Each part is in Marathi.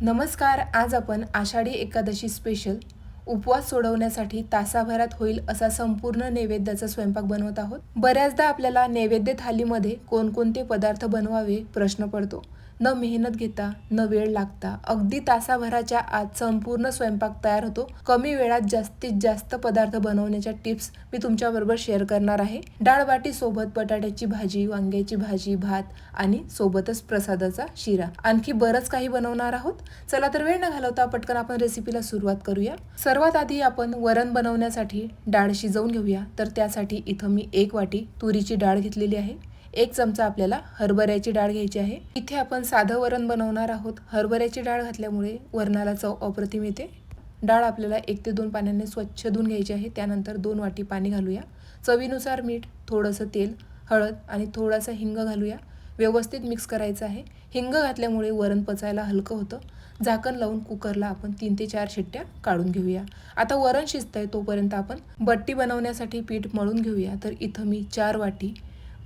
नमस्कार आज आपण आषाढी एकादशी स्पेशल उपवास सोडवण्यासाठी तासाभरात होईल असा संपूर्ण नैवेद्याचा स्वयंपाक बनवत आहोत. बऱ्याचदा आपल्याला नैवेद्य थालीमध्ये कोणकोणते पदार्थ बनवावे प्रश्न पडतो. न मेहनत घेता न वेळ लागता. अगदी तासाभराच्या आत संपूर्ण स्वयंपाक तयार होतो. कमी वेळात जास्तीत जास्त पदार्थ बनवण्याच्या टिप्स मी तुमच्याबरोबर शेअर करणार आहे. डाळबाटी सोबत बटाट्याची भाजी वांग्याची भाजी भात आणि सोबतच प्रसादाचा शिरा. आणखी बरंच काही बनवणार आहोत. चला तर वेळ न घालवता पटकन आपण रेसिपीला सुरुवात करूया. सर्वात आधी आपण वरण बनवण्यासाठी डाळ शिजवून घेऊया. तर त्यासाठी इथं मी एक वाटी तुरीची डाळ घेतलेली आहे. एक चमचा आपल्याला हरभऱ्याची डाळ घ्यायची आहे. इथे आपण साधं वरण बनवणार आहोत. हरभऱ्याची डाळ घातल्यामुळे वरणाला चव अप्रतिम येते. डाळ आपल्याला एक ते दोन पाण्याने स्वच्छ धुवून घ्यायची आहे. त्यानंतर दोन वाटी पाणी घालूया. चवीनुसार मीठ थोडंसं तेल हळद आणि थोडासा हिंग घालूया. व्यवस्थित मिक्स करायचं आहे. हिंग घातल्यामुळे वरण पचायला हलकं होतं. झाकण लावून कुकरला आपण तीन ते चार शिट्ट्या काढून घेऊया. आता वरण शिजतंय तोपर्यंत आपण बट्टी बनवण्यासाठी पीठ मळून घेऊया. तर इथं मी चार वाटी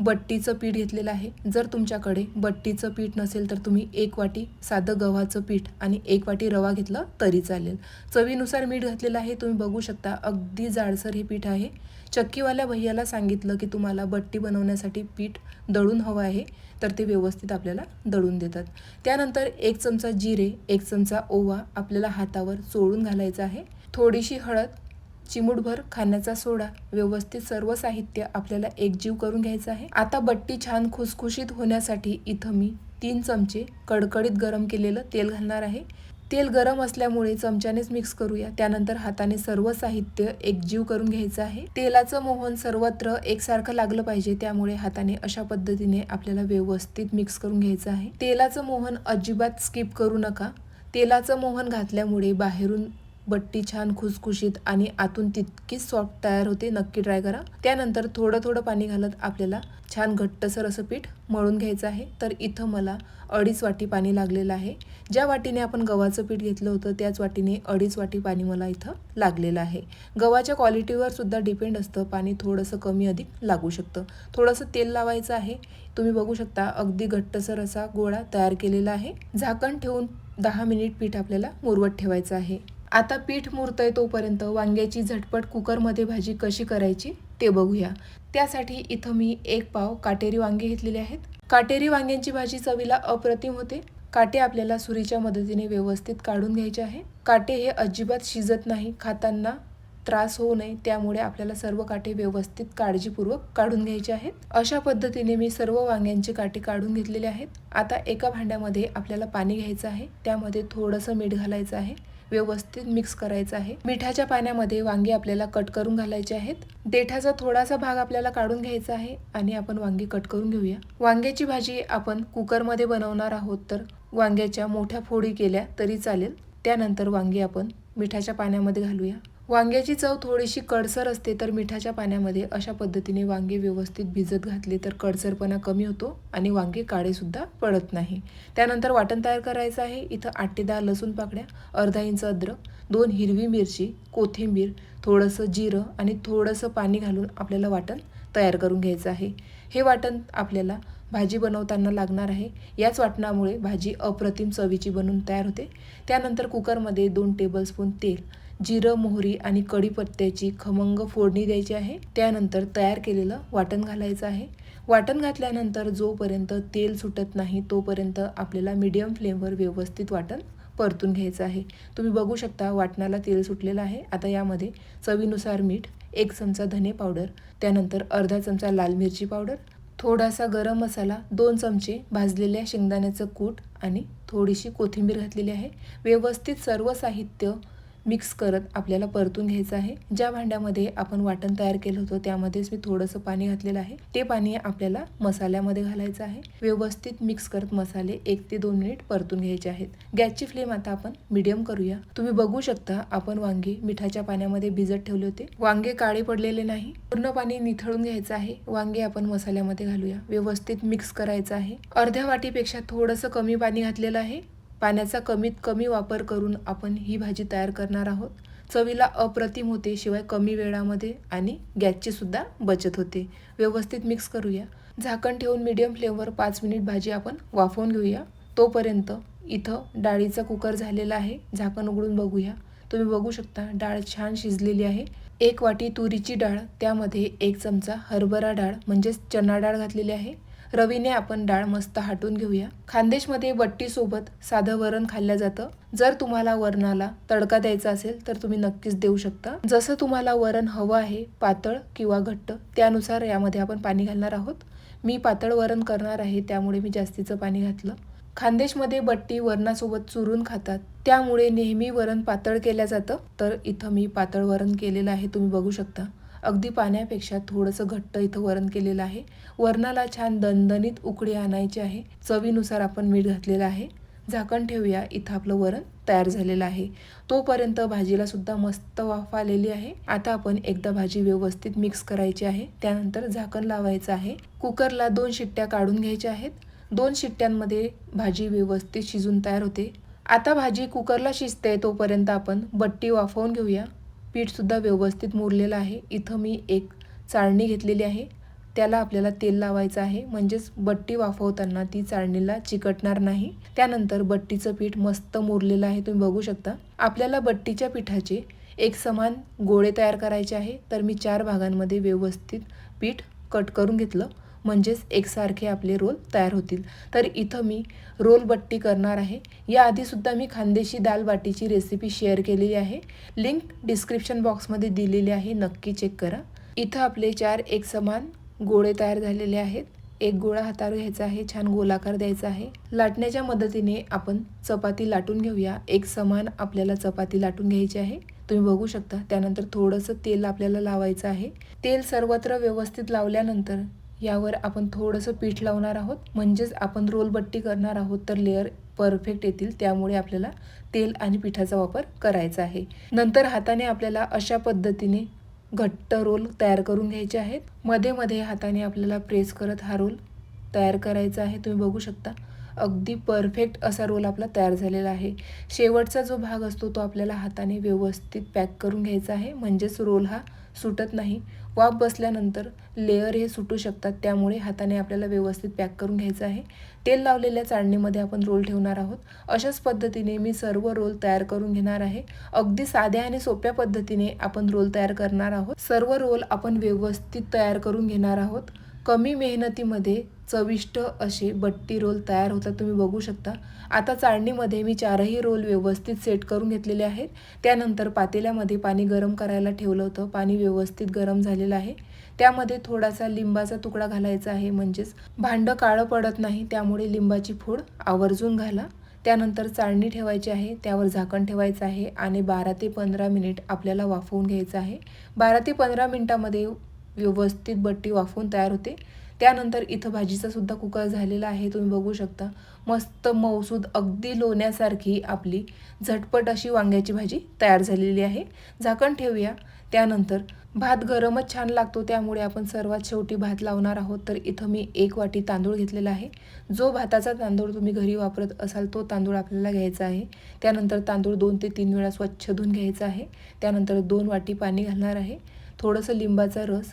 बट्टीचं पीठ घेतलेलं आहे. जर तुमच्याकडे बट्टीचं पीठ नसेल तर तुम्ही एक वाटी साधं गव्हाचं पीठ आणि एक वाटी रवा घेतलं तरी चालेल. चवीनुसार मीठ घातलेलं आहे. तुम्ही बघू शकता अगदी जाडसर हे पीठ आहे. चक्कीवाल्या भैयाला सांगितलं की तुम्हाला बट्टी बनवण्यासाठी पीठ दळून हवं आहे तर ते व्यवस्थित आपल्याला दळून देतात. त्यानंतर एक चमचा जिरे एक चमचा ओवा आपल्याला हातावर चोळून घालायचा आहे. थोडीशी हळद चिमूटभर खाण्याचा सोडा व्यवस्थित सर्व साहित्य आपल्याला एकजीव करून घ्यायचं आहे. आता बट्टी छान खुसखुशीत होण्यासाठी इथं मी तीन चमचे कडकडीत गरम केलेलं तेल घालणार आहे. तेल गरम असल्यामुळे चमच्यानेच मिक्स करूया. त्यानंतर हाताने सर्व साहित्य एकजीव करून घ्यायचं आहे. तेलाचं मोहन सर्वत्र एकसारखं लागलं पाहिजे त्यामुळे हाताने अशा पद्धतीने आपल्याला व्यवस्थित मिक्स करून घ्यायचं आहे. तेलाचं मोहन अजिबात स्किप करू नका. तेलाचं मोहन घातल्यामुळे बाहेरून बट्टी छान खुसखुशीत आणि आतून तितकीच सॉफ्ट तयार होते. नक्की ट्राय करा. त्यानंतर थोडं थोडं पाणी घालत आपल्याला छान घट्टसर असं पीठ मळून घ्यायचं आहे. तर इथं मला अडीच वाटी पाणी लागलेलं आहे. ज्या वाटीने आपण गव्हाचं पीठ घेतलं होतं त्याच वाटीने अडीच वाटी पाणी मला इथं लागलेलं आहे. गव्हाच्या क्वालिटीवर सुद्धा डिपेंड असतं. पाणी थोडंसं कमी अधिक लागू शकतं. थोडंसं तेल लावायचं आहे. तुम्ही बघू शकता अगदी घट्टसर असा गोळा तयार केलेला आहे. झाकण ठेवून दहा मिनिट पीठ आपल्याला मुरवत ठेवायचं आहे. आता पीठ मुरतंय तोपर्यंत वांग्याची झटपट कुकरमध्ये भाजी कशी करायची ते बघूया. त्यासाठी इथं मी एक पाव काटेरी वांगे घेतलेले आहेत. काटेरी वांग्यांची भाजी चवीला अप्रतिम होते. काटे आपल्याला सुरीच्या मदतीने व्यवस्थित काढून घ्यायचे आहे. काटे हे अजिबात शिजत नाही खाताना त्रास होऊ नये त्यामुळे आपल्याला सर्व काटे व्यवस्थित काळजीपूर्वक काढून घ्यायचे आहेत. अशा पद्धतीने मी सर्व वांग्यांचे काटे काढून घेतलेले आहेत. आता एका भांड्यामध्ये आपल्याला पाणी घ्यायचं आहे. त्यामध्ये थोडंसं मीठ घालायचं आहे. व्यवस्थित मिक्स करायचं आहे. मिठाच्या पाण्यामध्ये वांगी आपल्याला कट करून घालायचे आहेत. देठाचा थोडासा भाग आपल्याला काढून घ्यायचा आहे आणि आपण वांगी कट करून घेऊया. वांग्याची भाजी आपण कुकरमध्ये बनवणार आहोत तर वांग्याच्या मोठ्या फोडी केल्या तरी चालेल. त्यानंतर वांगी आपण मिठाच्या पाण्यामध्ये घालूया. वांग्याची चव थोडीशी कडसर असते तर मिठाच्या पाण्यामध्ये अशा पद्धतीने वांगे व्यवस्थित भिजत घातले तर कडसरपणा कमी होतो आणि वांगे काळेसुद्धा पडत नाही. त्यानंतर वाटण तयार करायचं आहे. इथं आठ ते दहा लसूण पाकड्या अर्धा इंच अद्रक दोन हिरवी मिरची कोथिंबीर थोडंसं जिरं आणि थोडंसं पाणी घालून आपल्याला वाटण तयार करून घ्यायचं आहे. हे वाटण आपल्याला भाजी बनवताना लागणार आहे. याच वाटणामुळे भाजी अप्रतिम चवीची बनून तयार होते. त्यानंतर कुकरमध्ये दोन टेबलस्पून तेल जिरं मोहरी आणि कढीपत्त्याची खमंग फोडणी द्यायची आहे. त्यानंतर तयार केलेलं वाटण घालायचं आहे. वाटण घातल्यानंतर जोपर्यंत तेल सुटत नाही तोपर्यंत आपल्याला मीडियम फ्लेमवर व्यवस्थित वाटण परतून घ्यायचं आहे. तुम्ही बघू शकता वाटणाला तेल सुटलेलं आहे. आता यामध्ये चवीनुसार मीठ एक चमचा धने पावडर त्यानंतर अर्धा चमचा लाल मिरची पावडर थोडासा गरम मसाला दोन चमचे भाजलेल्या शेंगदाण्याचं कूट आणि थोडीशी कोथिंबीर घातलेली आहे. व्यवस्थित सर्व साहित्य मिक्स करत आपल्याला परतून घ्यायचं आहे. ज्या भांड्यामध्ये आपण वाटण तयार केलं होतं त्यामध्येच मी थोडंसं पाणी घातलेलं आहे. ते पाणी आपल्याला मसाल्यामध्ये घालायचं आहे. व्यवस्थित मिक्स करत मसाले एक ते दोन मिनिट परतून घ्यायचे आहेत. गॅसची फ्लेम आता आपण मिडियम करूया. तुम्ही बघू शकता आपण वांगे मिठाच्या पाण्यामध्ये भिजत ठेवले होते. वांगे काळे पडलेले नाही. पूर्ण पाणी निथळून घ्यायचं आहे. वांगे आपण मसाल्यामध्ये घालूया. व्यवस्थित मिक्स करायचं आहे. अर्ध्या वाटीपेक्षा थोडंसं कमी पाणी घातलेलं आहे. पाण्याचा कमीत कमी वापर करून आपण ही भाजी तयार करणार आहोत. चवीला अप्रतिम होते शिवाय कमी वेळामध्ये आणि गॅसची सुद्धा बचत होते. व्यवस्थित मिक्स करूया. झाकण ठेवून मीडियम फ्लेमवर पाच मिनिट भाजी आपण वाफवून घेऊया. तोपर्यंत इथं डाळीचा कुकर झालेला आहे. झाकण उघडून बघूया. तुम्ही बघू शकता डाळ छान शिजलेली आहे. एक वाटी तुरीची डाळ त्यामध्ये एक चमचा हरभरा डाळ म्हणजेच चणा डाळ घातलेली आहे. रवीने आपण डाळ मस्त हाटून घेऊया. खानदेशमध्ये बट्टीसोबत साधं वरण खाल्लं जातं. जर तुम्हाला वरणाला तडका द्यायचा असेल तर तुम्ही नक्कीच देऊ शकता. जसं तुम्हाला वरण हवं आहे पातळ किंवा घट्ट त्यानुसार यामध्ये आपण पाणी घालणार आहोत. मी पातळ वरण करणार आहे त्यामुळे मी जास्तीचं पाणी घातलं. खानदेशमध्ये बट्टी वरणासोबत चुरून खातात. त्यामुळे नेहमी वरण पातळ केलं जातं. तर इथं मी पातळ वरण केलेलं आहे तुम्ही बघू शकता. अगदी पाण्यापेक्षा थोडंसं घट्ट इथं वरण केलेलं आहे. वरणाला छान दणदणीत उकडी आणायची आहे. चवीनुसार आपण मीठ घातलेलं आहे. झाकण ठेवूया. इथं आपलं वरण तयार झालेलं आहे. तोपर्यंत भाजीला सुद्धा मस्त वाफ आलेली आहे. आता आपण एकदा भाजी व्यवस्थित मिक्स करायची आहे. त्यानंतर झाकण लावायचं आहे. कुकरला दोन शिट्ट्या काढून घ्यायच्या आहेत. दोन शिट्ट्यांमध्ये भाजी व्यवस्थित शिजून तयार होते. आता भाजी कुकरला शिजते तोपर्यंत आपण बट्टी वाफवून घेऊया. पीठसुद्धा व्यवस्थित मुरलेलं आहे. इथं मी एक चाळणी घेतलेली आहे. त्याला आपल्याला तेल लावायचं आहे. म्हणजेच बट्टी वाफवताना ती चाळणीला चिकटणार नाही. त्यानंतर बट्टीचं पीठ मस्त मुरलेलं आहे. तुम्ही बघू शकता. आपल्याला बट्टीच्या पिठाचे एक समान गोळे तयार करायचे आहे. तर मी चार भागांमध्ये व्यवस्थित पीठ कट करून घेतलं. म्हणजेच एकसारखे आपले रोल तयार होतील. तर इथं मी रोल बट्टी करणार आहे. याआधीसुद्धा मी खानदेशी दाल बाटीची रेसिपी शेअर केलेली आहे. लिंक डिस्क्रिप्शन बॉक्समध्ये दिलेली आहे. नक्की चेक करा. इथं आपले चार एक समान गोळे तयार झालेले आहेत. एक गोळा हातावर घ्यायचा आहे. छान गोलाकार द्यायचा आहे. लाटण्याच्या मदतीने आपण चपाती लाटून घेऊया. एक समान आपल्याला चपाती लाटून घ्यायची आहे. तुम्ही बघू शकता त्यानंतर थोडंसं तेल आपल्याला लावायचं आहे. तेल सर्वत्र व्यवस्थित लावल्यानंतर यावर आपण थोडंसं पीठ लावणार आहोत. म्हणजेच आपण रोलबट्टी करणार आहोत तर लेअर परफेक्ट येतील. त्यामुळे आपल्याला तेल आणि पिठाचा वापर करायचा आहे. नंतर हाताने आपल्याला अशा पद्धतीने घट्ट रोल तयार करून घ्यायचे आहेत. मध्ये मध्ये हाताने आपल्याला प्रेस करत हा रोल तयार करायचा आहे. तुम्ही बघू शकता. अगदी परफेक्ट असा रोल आपला तयार झालेला आहे. शेवटचा जो भाग असतो तो आपल्याला हाताने व्यवस्थित पॅक करून घ्यायचा आहे. म्हणजेच रोल हा सुटत नाही. वाफ बसल्यानंतर लेअर हे सुटू शकतात. त्यामुळे हाताने आपल्याला व्यवस्थित पॅक करून घ्यायचं आहे. तेल लावलेल्या चाळणीमध्ये आपण रोल ठेवणार आहोत. अशाच पद्धतीने मी सर्व रोल तयार करून घेणार आहे. अगदी साध्या आणि सोप्या पद्धतीने आपण रोल तयार करणार आहोत. सर्व रोल आपण व्यवस्थित तयार करून घेणार आहोत. कमी मेहनतीमध्ये चविष्ट असे बट्टी रोल तयार होतात तुम्ही बघू शकता. आता चाळणीमध्ये मी चारही रोल व्यवस्थित सेट करून घेतलेले आहेत. त्यानंतर पातेल्यामध्ये पाणी गरम करायला ठेवलं होतं. पाणी व्यवस्थित गरम झालेलं आहे. त्यामध्ये थोडासा लिंबाचा तुकडा घालायचा आहे म्हणजेच भांडं काळं पडत नाही त्यामुळे लिंबाची फोड आवर्जून घाला. त्यानंतर चाळणी ठेवायची आहे त्यावर झाकण ठेवायचं आहे आणि बारा ते पंधरा मिनिट आपल्याला वाफवून घ्यायचं आहे. बारा ते पंधरा मिनिटामध्ये व्यवस्थित बट्टी वाफवून तयार होते. त्यानंतर इथं भाजीचासुद्धा कुकर झालेला आहे तुम्ही बघू शकता. मस्त मौसूद अगदी लोण्यासारखी आपली झटपट अशी वांग्याची भाजी तयार झालेली आहे. झाकण ठेवूया. त्यानंतर भात गरमच छान लागतो त्यामुळे आपण सर्वात शेवटी भात लावणार आहोत. तर इथं मी एक वाटी तांदूळ घेतलेला आहे. जो भाताचा तांदूळ तुम्ही घरी वापरत असाल तो तांदूळ आपल्याला घ्यायचा आहे. त्यानंतर तांदूळ दोन ते तीन वेळा स्वच्छ धुवून घ्यायचा आहे. त्यानंतर दोन वाटी पाणी घालणार आहे. थोडंसं लिंबाचा रस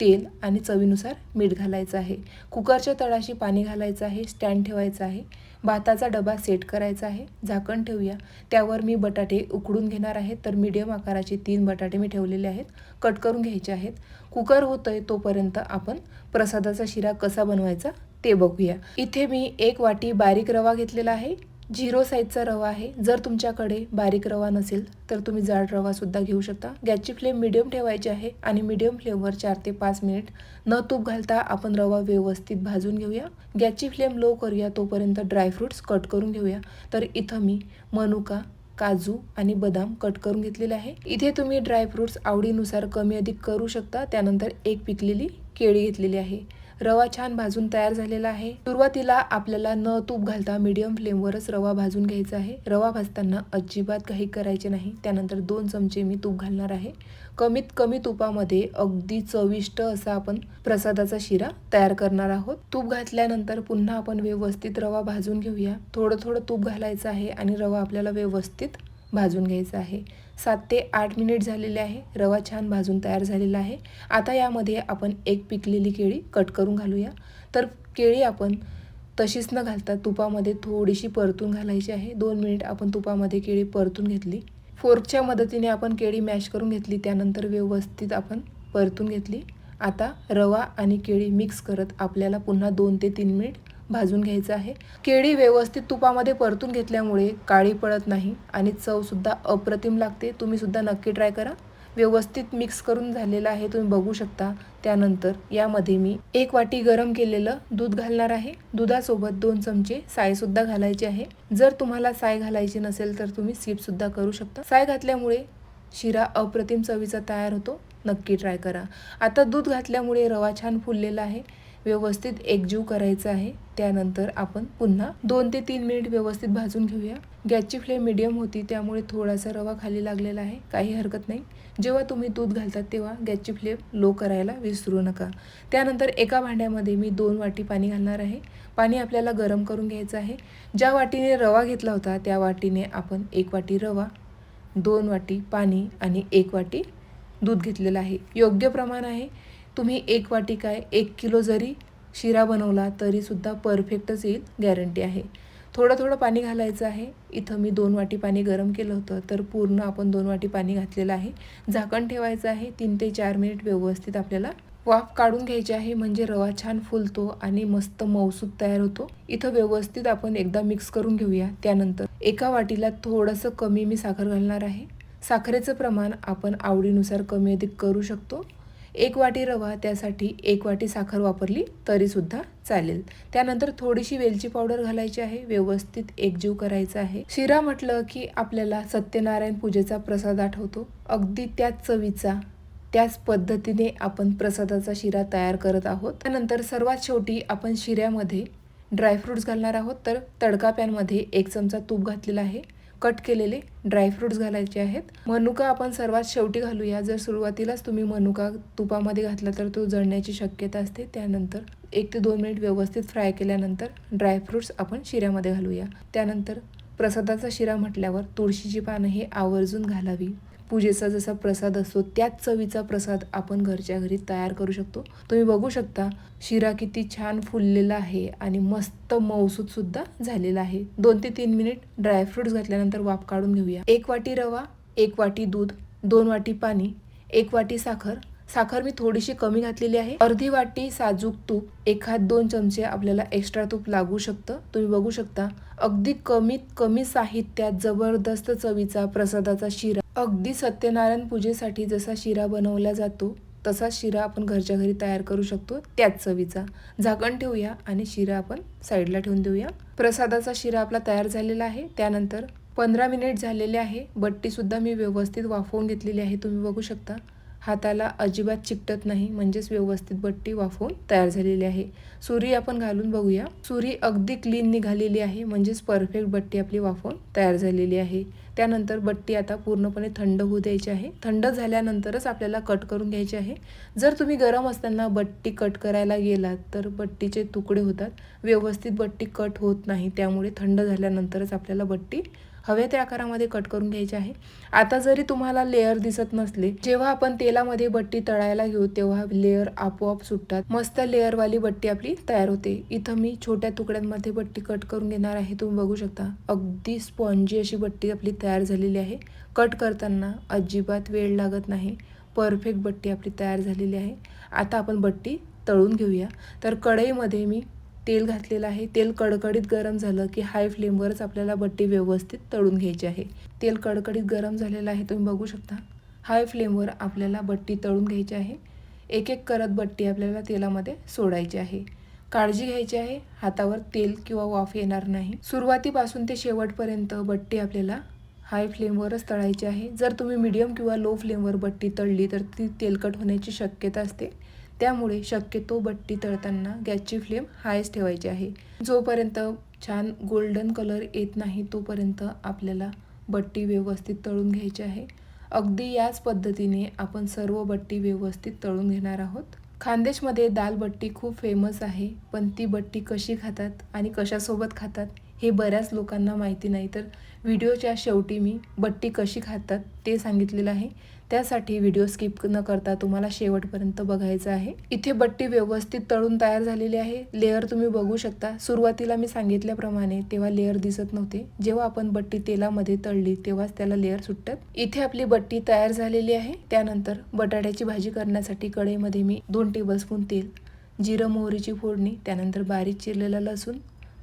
तेल आणि चवीनुसार मीठ घालायचं आहे. कुकरच्या तळाशी पाणी घालायचं आहे स्टँड ठेवायचं आहे. भाताचा डबा सेट करायचा आहे. झाकण ठेवूया. त्यावर मी बटाटे उकडून घेणार आहे. तर मीडियम आकाराचे तीन बटाटे मी ठेवलेले आहेत. कट करून घ्यायचे आहेत. कुकर होतंय तोपर्यंत आपण प्रसादाचा शिरा कसा बनवायचा ते बघूया. इथे मी एक वाटी बारीक रवा घेतलेला आहे. झिरो साईजचा रवा आहे. जर तुमच्याकडे बारीक रवा नसेल तर तुम्ही जाड रवासुद्धा घेऊ शकता. गॅसची फ्लेम मिडियम ठेवायची आहे आणि मिडियम फ्लेमवर चार ते पाच मिनिट न तूप घालता आपण रवा व्यवस्थित भाजून घेऊया. गॅसची फ्लेम लो करूया तोपर्यंत ड्रायफ्रूट्स कट करून घेऊया. तर इथं मी मनुका काजू आणि बदाम कट करून घेतलेले आहे. इथे तुम्ही ड्रायफ्रूट्स आवडीनुसार कमी अधिक करू शकता. त्यानंतर एक पिकलेली केळी घेतलेली आहे. रवा छान भाजून तयार झालेला आहे. सुरुवातीला आपल्याला न तूप घालता मीडियम फ्लेमवरच रवा भाजून घ्यायचा आहे. रवा भाजताना अजिबात काही करायचे नाही. त्यानंतर दोन चमचे मी तूप घालणार आहे. कमीत कमी तुपामध्ये अगदी चविष्ट असा आपण प्रसादाचा शिरा तयार करणार आहोत. तूप घातल्यानंतर पुन्हा आपण व्यवस्थित रवा भाजून घेऊया. थोडं थोडं तूप घालायचं आहे आणि रवा आपल्याला व्यवस्थित भाजून घ्यायचा आहे. सात ते आठ मिनिट झालेले आहे. रवा छान भाजून तयार झालेला आहे. आता यामध्ये आपण एक पिकलेली केळी कट करून घालूया. तर केळी आपण तशीच न घालता तुपामध्ये थोडीशी परतून घालायची आहे. दोन मिनिट आपण तुपामध्ये केळी परतून घेतली. फोर्कच्या मदतीने आपण केळी मॅश करून घेतली. त्यानंतर व्यवस्थित आपण परतून घेतली. आता रवा आणि केळी मिक्स करत आपल्याला पुन्हा दोन ते तीन मिनिट भाजून घ्यायचं आहे. केळी व्यवस्थित तुपामध्ये परतून घेतल्यामुळे काळी पडत नाही आणि चवसुद्धा अप्रतिम लागते. तुम्ही सुद्धा नक्की ट्राय करा. व्यवस्थित मिक्स करून झालेलं आहे. तुम्ही बघू शकता. त्यानंतर यामध्ये मी एक वाटी गरम केलेलं दूध घालणार आहे. दुधासोबत दोन चमचे सायसुद्धा घालायचे आहे. जर तुम्हाला साय घालायची नसेल तर तुम्ही सिपसुद्धा करू शकता. साय घातल्यामुळे शिरा अप्रतिम चवीचा तयार होतो. नक्की ट्राय करा. आता दूध घातल्यामुळे रवा छान फुललेला आहे. व्यवस्थित एकजीव करायचा आहे. त्यानंतर आपण पुन्हा दोन ते तीन मिनिट व्यवस्थित भाजून घेऊया. गॅसची फ्लेम मिडियम होती त्यामुळे थोडासा रवा खाली लागलेला आहे. काही हरकत नाही. जेव्हा तुम्ही दूध घालतात तेव्हा गॅसची फ्लेम लो करायला विसरू नका. त्यानंतर एका भांड्यामध्ये मी दोन वाटी पाणी घालणार आहे. पाणी आपल्याला गरम करून घ्यायचं आहे. ज्या वाटीने रवा घेतला होता त्या वाटीने आपण एक वाटी रवा दोन वाटी पाणी आणि एक वाटी दूध घेतलेलं आहे. योग्य प्रमाण आहे. तुम्ही एक वाटी काय एक किलो जरी शिरा बनवला तरीसुद्धा परफेक्टच येईल गॅरंटी आहे. थोडं थोडं पाणी घालायचं आहे. इथं मी दोन वाटी पाणी गरम केलं होतं तर पूर्ण आपण दोन वाटी पाणी घातलेलं आहे. झाकण ठेवायचं आहे. तीन ते चार मिनिट व्यवस्थित आपल्याला वाफ काढून घ्यायची आहे. म्हणजे रवा छान फुलतो आणि मस्त मौसूद तयार होतो. इथं व्यवस्थित आपण एकदा मिक्स करून घेऊया. त्यानंतर एका वाटीला थोडंसं कमी मी साखर घालणार आहे. साखरेचं प्रमाण आपण आवडीनुसार कमी अधिक करू शकतो. एक वाटी रवा त्यासाठी एक वाटी साखर वापरली तरीसुद्धा चालेल. त्यानंतर थोडीशी वेलची पावडर घालायची आहे. व्यवस्थित एकजीव करायचा आहे. शिरा म्हटलं की आपल्याला सत्यनारायण पूजेचा प्रसाद आठवतो. अगदी त्याच चवीचा त्याच पद्धतीने आपण प्रसादाचा शिरा तयार करत आहोत. त्यानंतर सर्वात शेवटी आपण शिऱ्यामध्ये ड्रायफ्रुट्स घालणार आहोत. तर तडका पॅनमध्ये एक चमचा तूप घातलेला आहे. कट केलेले ड्रायफ्रुट्स घालायचे आहेत. मनुका आपण सर्वात शेवटी घालूया. जर सुरुवातीलाच तुम्ही मनुका तुपामध्ये घातला तर तो जळण्याची शक्यता असते. त्यानंतर एक ते दोन मिनिट व्यवस्थित फ्राय केल्यानंतर ड्रायफ्रुट्स आपण शिऱ्यामध्ये घालूया. त्यानंतर प्रसादाचा शिरा म्हटल्यावर तुळशीची पानं हे आवर्जून घालावी. पूजेचा जसा प्रसाद असतो त्याच चवीचा प्रसाद आपण घरच्या घरी तयार करू शकतो. तुम्ही बघू शकता शिरा किती छान फुललेला आहे आणि मस्त मौसूद सुद्धा झालेला आहे. दोन ते तीन मिनिट ड्रायफ्रुट्स घातल्यानंतर वाफ काढून घेऊया. एक वाटी रवा एक वाटी दूध दोन वाटी पाणी एक वाटी साखर. साखर मी थोडीशी कमी घातलेली आहे. अर्धी वाटी साजूक तूप एखाद दोन चमचे आपल्याला एक्स्ट्रा तूप लागू शकतं. तुम्ही बघू शकता अगदी कमीत कमी साहित्यात जबरदस्त चवीचा प्रसादाचा शिरा अगदी सत्यनारायण पूजेसाठी जसा शिरा बनवला जातो तसा शिरा आपण घरच्या घरी तयार करू शकतो. त्याच चवीचा. झाकण ठेवूया आणि शिरा आपण साईडला ठेवून देऊया. प्रसादाचा शिरा आपला तयार झालेला आहे. त्यानंतर पंधरा मिनिट झालेले आहे. बट्टीसुद्धा मी व्यवस्थित वाफवून घेतलेली आहे. तुम्ही बघू शकता. हाताला अजिबात चिकटत नाही. म्हणजेच व्यवस्थित बट्टी वाफवून तयार झालेली आहे. सुरी आपण घालून बघूया. सुरी अगदी क्लीन निघालेली आहे. म्हणजेच परफेक्ट बट्टी आपली वाफवून तयार झालेली आहे. त्यानंतर बट्टी आता पूर्णपणे थंड होऊ द्यायची आहे. थंड झाल्यानंतरच आपल्याला कट करून घ्यायची आहे. जर तुम्ही गरम असताना बट्टी कट करायला गेलात तर बट्टीचे तुकडे होतात. व्यवस्थित बट्टी कट होत नाही त्यामुळे थंड झाल्यानंतरच आपल्याला बट्टी हवे त्या आकारामध्ये कट करून घ्यायचे आहे. आता जरी तुम्हाला लेअर दिसत नसले जेव्हा आपण तेलामध्ये बट्टी तळायला घेऊ तेव्हा लेअर आपोआप सुटतात. मस्त लेअरवाली बट्टी आपली तयार होते. इथं मी छोट्या तुकड्यांमध्ये बट्टी कट करून घेणार आहे. तुम्ही बघू शकता अगदी स्पॉन्जी अशी बट्टी आपली तयार झालेली आहे. कट करताना अजिबात वेळ लागत नाही. परफेक्ट बट्टी आपली तयार झालेली आहे. आता आपण बट्टी तळून घेऊया. तर कढईमध्ये मी तेल घातलेलं आहे. तेल कडकडीत गरम झालं की हाय फ्लेमवरच आपल्याला बट्टी व्यवस्थित तळून घ्यायची आहे. तेल कडकडीत गरम झालेलं आहे तुम्ही बघू शकता. हाय फ्लेमवर आपल्याला बट्टी तळून घ्यायची आहे. एक एक करत बट्टी आपल्याला तेलामध्ये सोडायची आहे. काळजी घ्यायची आहे. हातावर तेल किंवा वाफ येणार नाही. सुरुवातीपासून ते शेवटपर्यंत बट्टी आपल्याला हाय फ्लेमवरच तळायची आहे. जर तुम्ही मीडियम किंवा लो फ्लेमवर बट्टी तळली तर ती तेलकट होण्याची शक्यता असते. त्यामुळे शक्यतो बट्टी तळताना गॅसची फ्लेम हायच ठेवायची आहे. जोपर्यंत छान गोल्डन कलर येत नाही तोपर्यंत आपल्याला बट्टी व्यवस्थित तळून घ्यायची आहे. अगदी याच पद्धतीने आपण सर्व बट्टी व्यवस्थित तळून घेणार आहोत. खानदेशमध्ये दाल बट्टी खूप फेमस आहे पण ती बट्टी कशी खातात आणि कशासोबत खातात हे बऱ्याच लोकांना माहिती नाही तर व्हिडिओच्या शेवटी मी बट्टी कशी खातात ते सांगितलेलं आहे. त्यासाठी व्हिडिओ स्किप न करता तुम्हाला शेवटपर्यंत बघायचं आहे. इथे बट्टी व्यवस्थित तळून तयार झालेली आहे. लेअर तुम्ही बघू शकता. सुरुवातीला मी सांगितल्याप्रमाणे तेव्हा लेअर दिसत नव्हते. जेव्हा आपण बट्टी तेलामध्ये तळली तेव्हाच त्याला लेअर सुटतात. इथे आपली बट्टी तयार झालेली आहे. त्यानंतर बटाट्याची भाजी करण्यासाठी कढईमध्ये मी दोन टेबलस्पून तेल जिरं मोहरीची फोडणी त्यानंतर बारीक चिरलेला लसूण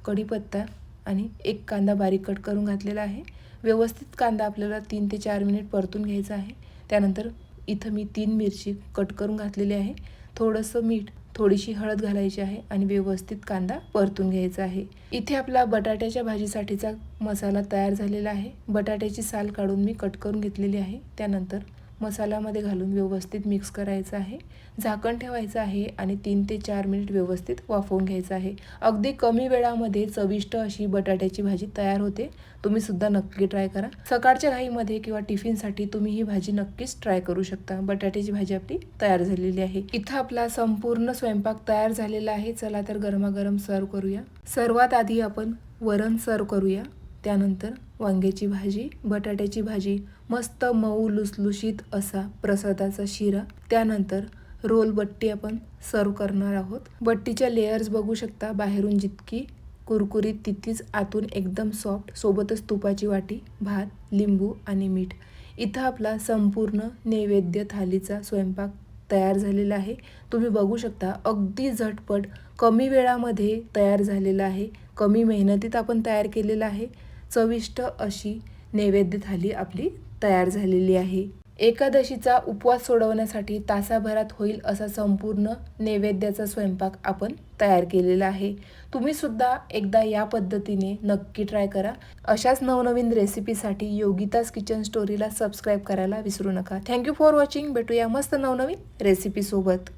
कढीपत्ता आणि एक कांदा बारीक कट करून घातलेला आहे. व्यवस्थित कांदा आपल्याला तीन ते चार मिनिट परतून घ्यायचा आहे. त्यानंतर इथं मी तीन मिरची कट करून घातलेली आहे. थोडंसं मीठ थोडीशी हळद घालायची आहे आणि व्यवस्थित कांदा परतून घ्यायचा आहे. इथे आपला बटाट्याच्या भाजीसाठीचा मसाला तयार झालेला आहे. बटाट्याची साल काढून मी कट करून घेतलेली आहे. त्यानंतर मसाल्यामध्ये घालून व्यवस्थित मिक्स करायचं आहे. झाकण ठेवायचं आहे आणि तीन ते चार मिनिट व्यवस्थित वाफवून घ्यायचं आहे. अगदी कमी वेळामध्ये चविष्ट अशी बटाट्याची भाजी तयार होते. तुम्ही सुद्धा नक्की ट्राय करा. सकाळच्या घाईमध्ये किंवा टिफिनसाठी तुम्ही ही भाजी नक्कीच ट्राय करू शकता. बटाट्याची भाजी आपली तयार झालेली आहे. इथं आपला संपूर्ण स्वयंपाक तयार झालेला आहे. चला तर गरमागरम सर्व करूया. सर्वात आधी आपण वरण सर्व करूया. त्यानंतर वांग्याची भाजी बटाट्याची भाजी मस्त मऊ लुसलुशीत असा प्रसादाचा शिरा. त्यानंतर रोल बट्टी आपण सर्व करणार आहोत. बट्टीच्या लेयर्स बघू शकता बाहेरून जितकी कुरकुरीत तितकीच आतून एकदम सॉफ्ट सोबतच तुपाची वाटी भात लिंबू आणि मीठ. इथं आपला संपूर्ण नैवेद्य थालीचा स्वयंपाक तयार झालेला आहे. तुम्ही बघू शकता अगदी झटपट कमी वेळामध्ये तयार झालेला आहे. कमी मेहनतीत आपण तयार केलेला आहे. चविष्ट अशी नैवेद्य थाली आपली तयार झालेली आहे. एकादशीचा उपवास सोडवण्यासाठी तासाभरात होईल असा संपूर्ण नैवेद्याचा स्वयंपाक आपण तयार केलेला आहे. तुम्ही सुद्धा एकदा या पद्धतीने नक्की ट्राय करा. अशाच नवनवीन रेसिपीसाठी योगिताज किचन स्टोरीला सबस्क्राईब करायला विसरू नका. थँक्यू फॉर वॉचिंग भेटूया मस्त नवनवीन रेसिपीसोबत